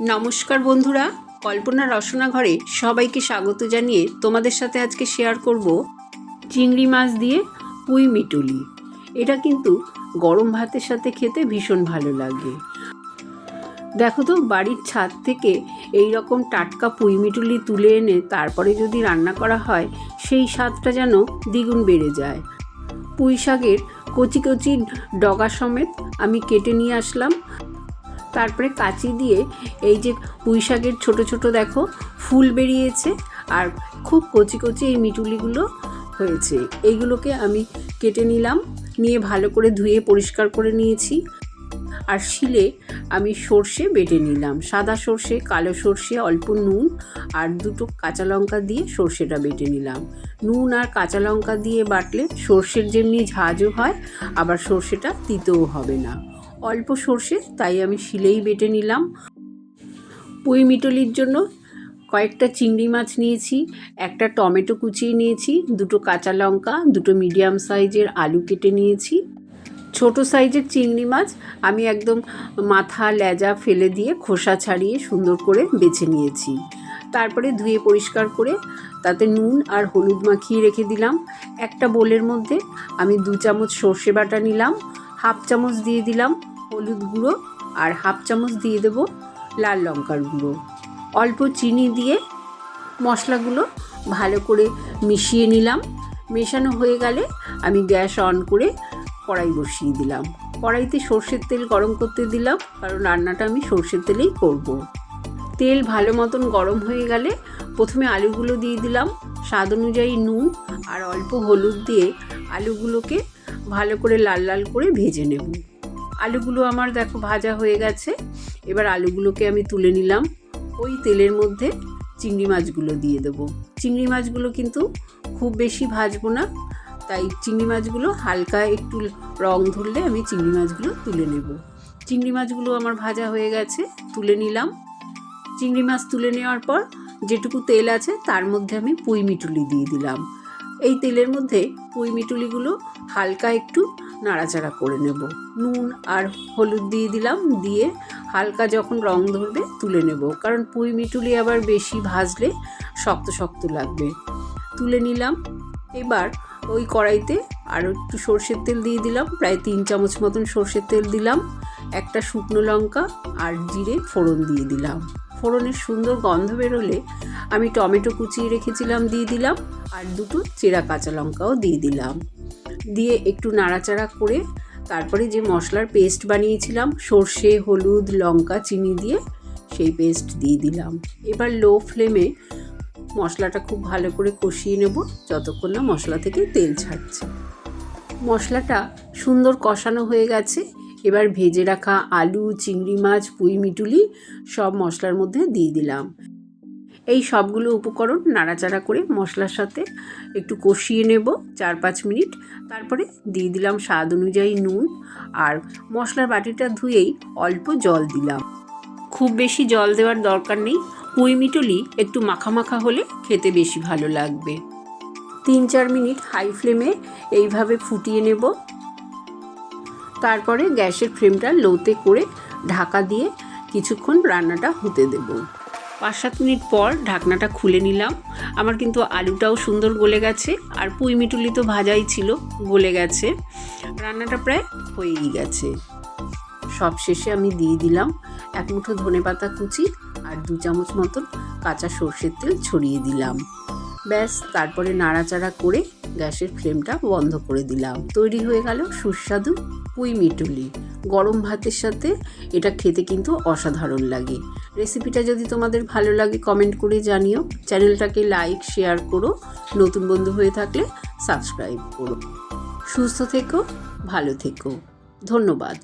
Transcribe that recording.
নমস্কার বন্ধুরা, কল্পনা রসনা ঘরে সবাইকে স্বাগত জানিয়ে তোমাদের সাথে আজকে শেয়ার করব চিংড়ি মাছ দিয়ে পুঁই মিটুলি। এটা কিন্তু গরম ভাতের সাথে খেতে ভীষণ ভালো লাগে। দেখো তো, বাড়ির ছাদ থেকে এই রকম টাটকা পুঁই মিটুলি তুলে এনে তারপরে যদি রান্না করা হয়, সেই স্বাদটা যেন দ্বিগুণ বেড়ে যায়। পুঁই শাকের কচি কচি ডগা সমেত আমি কেটে নিয়ে আসলাম। তারপরে কাঁচি দিয়ে এই যে পুঁই শাকের ছোটো ছোটো দেখো, ফুল বেরিয়েছে আর খুব কচি কচি এই মিটুলিগুলো হয়েছে। এইগুলোকে আমি কেটে নিলাম, নিয়ে ভালো করে ধুয়ে পরিষ্কার করে নিয়েছি। আর শিলে আমি সর্ষে বেটে নিলাম, সাদা সর্ষে, কালো সর্ষে, অল্প নুন আর দুটো কাঁচা লঙ্কা দিয়ে সর্ষেটা বেটে নিলাম। নুন আর কাঁচা লঙ্কা দিয়ে বাটলে সর্ষের যেমনি ঝাঁঝও হয়, আবার সর্ষেটা তিতেও হবে না। অল্প সর্ষে, তাই আমি শিলেই বেটে নিলাম। পুঁই মিটলির জন্য কয়েকটা চিংড়ি মাছ নিয়েছি, একটা টমেটো কুচিয়ে নিয়েছি, দুটো কাঁচা লঙ্কা, দুটো মিডিয়াম সাইজের আলু কেটে নিয়েছি। ছোট সাইজের চিংড়ি মাছ আমি একদম মাথা লেজা ফেলে দিয়ে খোসা ছাড়িয়ে সুন্দর করে বেছে নিয়েছি। তারপরে ধুয়ে পরিষ্কার করে তাতে নুন আর হলুদ মাখিয়ে রেখে দিলাম। একটা বোলের মধ্যে আমি দু চামচ সর্ষে বাটা নিলাম, হাফ চামচ দিয়ে দিলাম। হলুদ গুঁড়ো আর হাফ চামচ দিয়ে দেবো লাল লঙ্কার গুঁড়ো। অল্প চিনি দিয়ে মশলাগুলো ভালো করে মিশিয়ে নিলাম। মেশানো হয়ে গেলে আমি গ্যাস অন করে কড়াই বসিয়ে দিলাম। কড়াইতে সর্ষের তেল গরম করতে দিলাম, কারণ রান্নাটা আমি সর্ষের তেলেই করব। তেল ভালো মতন গরম হয়ে গেলে প্রথমে আলুগুলো দিয়ে দিলাম। স্বাদ অনুযায়ী নুন আর অল্প হলুদ দিয়ে আলুগুলোকে ভালো করে লাল লাল করে ভেজে নেব। আলুগুলো আমার দেখো ভাজা হয়ে গেছে। এবার আলুগুলোকে আমি তুলে নিলাম। ওই তেলের মধ্যে চিংড়ি মাছগুলো দিয়ে দেবো। চিংড়ি মাছগুলো কিন্তু খুব বেশি ভাজবো না, তাই চিংড়ি মাছগুলো হালকা একটু রং ধরলে আমি চিংড়ি মাছগুলো তুলে নেব। চিংড়ি মাছগুলো আমার ভাজা হয়ে গেছে, তুলে নিলাম। চিংড়ি মাছ তুলে নেওয়ার পর যেটুকু তেল আছে তার মধ্যে আমি পুঁই মিটুলি দিয়ে দিলাম। এই তেলের মধ্যে পুঁই মিটুলিগুলো হালকা একটু নাড়াচাড়া করে নেব। নুন আর হলুদ দিয়ে দিলাম, দিয়ে হালকা যখন রং ধরবে তুলে নেব। কারণ পুঁই মিটুলি আবার বেশি ভাজলে শক্ত শক্ত লাগবে। তুলে নিলাম। এবার ওই কড়াইতে আরও একটু সর্ষের তেল দিয়ে দিলাম। প্রায় তিন চামচ মতন সর্ষের তেল দিলাম। একটা শুকনো লঙ্কা আর জিরে ফোড়ন দিয়ে দিলাম। ফোড়নের সুন্দর গন্ধ বেরোলে আমি টমেটো কুচিয়ে রেখেছিলাম দিয়ে দিলাম। আর দুটো চেরা কাঁচা লঙ্কাও দিয়ে দিলাম। দিয়ে একটু নাড়াচাড়া করে তারপরে যে মশলার পেস্ট বানিয়েছিলাম, সর্ষে, হলুদ, লঙ্কা, চিনি দিয়ে সেই পেস্ট দিয়ে দিলাম। এবার লো ফ্লেমে মশলাটা খুব ভালো করে কষিয়ে নেব যতক্ষণ না মশলা থেকে তেল ছাড়ছে। মশলাটা সুন্দর কষানো হয়ে গেছে। এবার ভেজে রাখা আলু, চিংড়ি মাছ, পুঁই, মিটুলি সব মশলার মধ্যে দিয়ে দিলাম। এই সবগুলো উপকরণ নাড়াচাড়া করে মশলার সাথে একটু কষিয়ে নেব চার পাঁচ মিনিট। তারপরে দিয়ে দিলাম স্বাদ অনুযায়ী নুন আর মশলার বাটিটা ধুয়েই অল্প জল দিলাম। খুব বেশি জল দেওয়ার দরকার নেই মিটুলি একটু মাখা মাখা হলে খেতে বেশি ভালো লাগবে। তিন চার মিনিট হাই ফ্লেমে এইভাবে ফুটিয়ে নেব। তারপরে গ্যাসের ফ্লেমটা লোতে করে ঢাকা দিয়ে কিছুক্ষণ রান্নাটা হতে দেব। পাঁচ সাত মিনিট পর ঢাকনাটা খুলে নিলাম। আমার কিন্তু আলুটাও সুন্দর গলে গেছে আর পুঁই মিটুলি তো ভাজাই ছিল, গলে গেছে। রান্নাটা প্রায় হয়েই গেছে। সব শেষে আমি দিয়ে দিলাম এক মুঠো ধনে পাতা কুচি আর দু চামচ মতন কাঁচা সর্ষের তেল ছড়িয়ে দিলাম। ব্যাস, তারপরে নাড়াচাড়া করে গ্যাসের ফ্লেমটা বন্ধ করে দিলাম। তৈরি হয়ে গেল সুস্বাদু পুঁই মিটুলি। গরম ভাতের সাথে এটা খেতে কিন্তু অসাধারণ লাগে। রেসিপিটা যদি তোমাদের ভালো লাগে কমেন্ট করে জানিও। চ্যানেলটাকে লাইক শেয়ার করো। নতুন বন্ধু হয়ে থাকলে সাবস্ক্রাইব করো। সুস্থ থেকো, ভালো থেকো। ধন্যবাদ।